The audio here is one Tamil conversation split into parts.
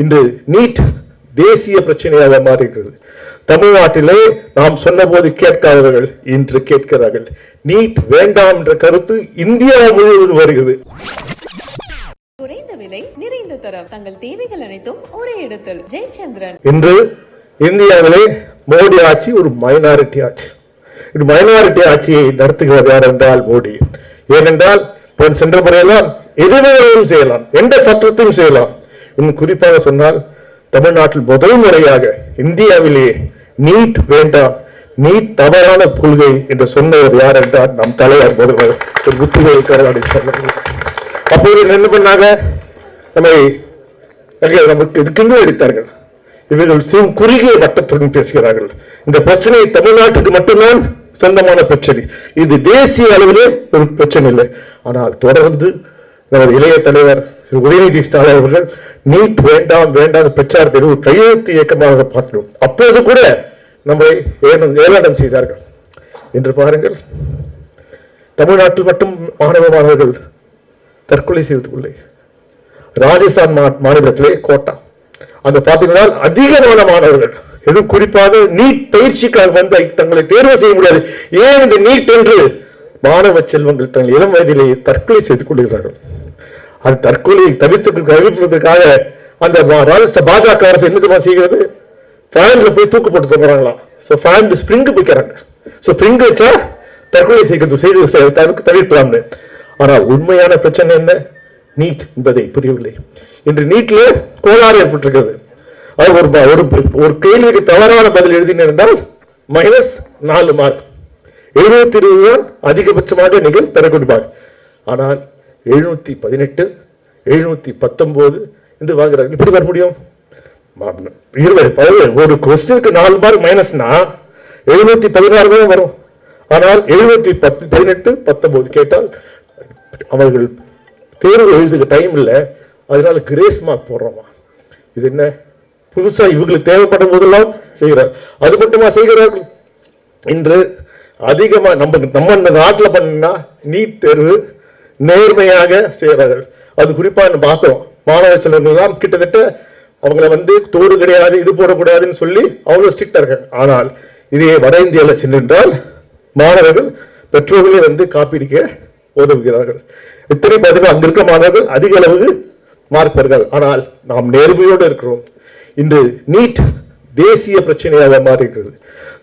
இன்று நீட் தேசிய பிரச்சனையாக மாறுகிறது தமிழ்நாட்டிலே நாம் சொன்னபோது கேட்காதவர்கள் இன்று கேட்கிறார்கள். நீட் வேண்டாம் என்ற கருத்து இந்தியா முழுவதும் வருகிறது. குறைந்த விலை நிறைந்த தரம். தங்கள் தேவைகள் அனைத்தும் ஒரே இடத்தில். ஜெயச்சந்திரன். இன்று இந்தியாவிலே மோடி ஆட்சி ஒரு மைனாரிட்டி ஆட்சி. இது மைனாரிட்டி ஆட்சியை நடத்துகிறது யார் என்றால் மோடி. ஏனென்றால் சென்ற முறையெல்லாம் எதுவும் செய்யலாம். எந்த சட்டத்தையும் செய்யலாம். இன்னும் குறிப்பாக சொன்னால் தமிழ்நாட்டில் முதல் முறையாக இந்தியாவிலேயே நீட் வேண்டாம் நீட் தவறான கொள்கை என்று சொன்னவர் யார் என்றால் நம் தலைவர் முதல்வர் ஒரு முத்துவேல் கருணாநிதி சொன்னார் அப்போது என்ன பண்ணாங்க நம்மை நமக்கு இதுக்கென்று எடுத்தார்கள் இவர்கள் சிறு குறுகிய வட்டத்துடன் பேசுகிறார்கள். இந்த பிரச்சனை தமிழ்நாட்டுக்கு மட்டும்தான் சொந்தமான பிரச்சனை. இது தேசிய அளவிலே ஒரு பிரச்சனை இல்லை. ஆனால் தொடர்ந்து நமது இளைய தலைவர் உதயநிதி ஸ்டாலின் அவர்கள் நீட் வேண்டாம் வேண்டாம் பெற்றார் ஒரு கையெழுத்து இயக்கமாக பார்க்கிறோம் அப்போது கூட நம்மை ஏன- செய்தார்கள். என்று பாருங்கள் தமிழ்நாட்டில் மட்டும் மாணவ மாணவர்கள் தற்கொலை செய்து கொள்ளை ராஜஸ்தான் மாநிலத்திலே கோட்டா. அந்த பார்த்தீங்கன்னா அதிகமான மாணவர்கள். எதுவும் குறிப்பாக நீட் பயிற்சிக்காக வந்து தங்களை தேர்வு செய்ய முடியாது. ஏன் இந்த நீட் என்று மாணவ செல்வங்கள் தங்கள் இளம் வயதிலே தற்கொலை செய்து கொள்கிறார்கள்? அது தற்கொலையை தவிர்த்து தவிர்ப்பதற்காக அந்த மா- பாஜக அரசு என்ன செய்கிறது? ஃபேன்ல போய் தூக்கு போட்டு தூங்குறாங்களாம் ஸோ ஃபேன் ஸ்ப்ரிங் வைக்கிறாங்க ஸோ ஸ்ப்ரிங் வச்சா தற்கொலை செய்கிறது செய்து தவிர்க்க- தவிர்க்கலாம்னு. ஆனால் உண்மையான பிரச்சனை என்ன? நீட் என்பதை புரியவில்லை. இன்று நீட்ல கோளாறு ஏற்பட்டிருக்கிறது. அது ஒரு ஒரு ஒரு கேள்விக்கு தவறான பதில் எழுதினிருந்தால் மைனஸ் நாலு மார்க் எழுபத்தி இருபது தான் அதிகபட்சமாக நீங்கள் பெறக்கூடிய கொடுப்பார் ஆனால் எழுநூற்றி பதினெட்டு எழுநூத்தி பத்தொம்போது என்று வாங்குறாங்க இப்படி வர முடியும்? இருபது பதினேழு. ஒரு கொஸ்டினுக்கு நாலு மார்க் மைனஸ்னா எழுநூத்தி பதினாறு தான் வரும். ஆனால் எழுநூத்தி பத்து பதினெட்டு பத்தொம்போது கேட்டால் அவர்கள் தேர்வு எழுதுக டைம் இல்லை அதனால கிரேஸ் மார்க் போடுறோமா? இது என்ன? புதுசாக இவங்களுக்கு தேவைப்படும் போதெல்லாம் செய்கிறார். அது மட்டுமா செய்கிறார்கள் இன்று அதிகமாக நம்ம நம்ம நாட்டில் பண்ணா நீட் தேர்வு நேர்மையாக செய்கிறார்கள் அது குறிப்பா நம்ம பார்த்தோம். மாணவ செல்வர்கள்லாம் கிட்டத்தட்ட அவங்கள வந்து தோறு கிடையாது இது போடக்கூடாதுன்னு சொல்லி அவ்வளவு ஸ்ட்ரிக்டாக இருக்காங்க. ஆனால் இதே வட இந்தியாவில் சென்றால் மாணவர்கள் பெற்றோர்களே வந்து காப்பீடிக்க உதவுகிறார்கள். இத்தனை பார்த்தீங்கன்னா அங்கே இருக்க மாணவர்கள் அதிக அளவு மார்க் ஆனால் நாம் நேர்மையோடு இருக்கிறோம். இன்று நீட் தேசிய பிரச்சனையாக மாறுகிறது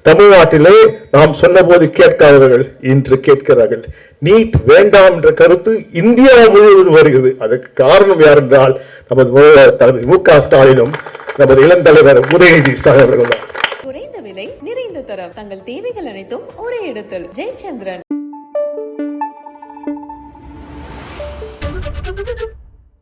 தமிழ்நாட்டிலே நாம் சொன்னபோது கேட்காதவர்கள் இன்று கேட்கிறார்கள். நீட் வேண்டாம் என்ற கருத்து இந்தியா முழுவதும் வருகிறது. அதற்கு காரணம் யார் என்றால் நமது முதல்வர் தளபதி மு க ஸ்டாலினும் நமது இளந்தலைவர் உதயநிதி ஸ்டாலின் அவர்கள் குறைந்த விலை நிறைந்த தரம். தங்கள் தேவைகள் அனைத்தும் ஒரே இடத்தில். ஜெயச்சந்திரன்.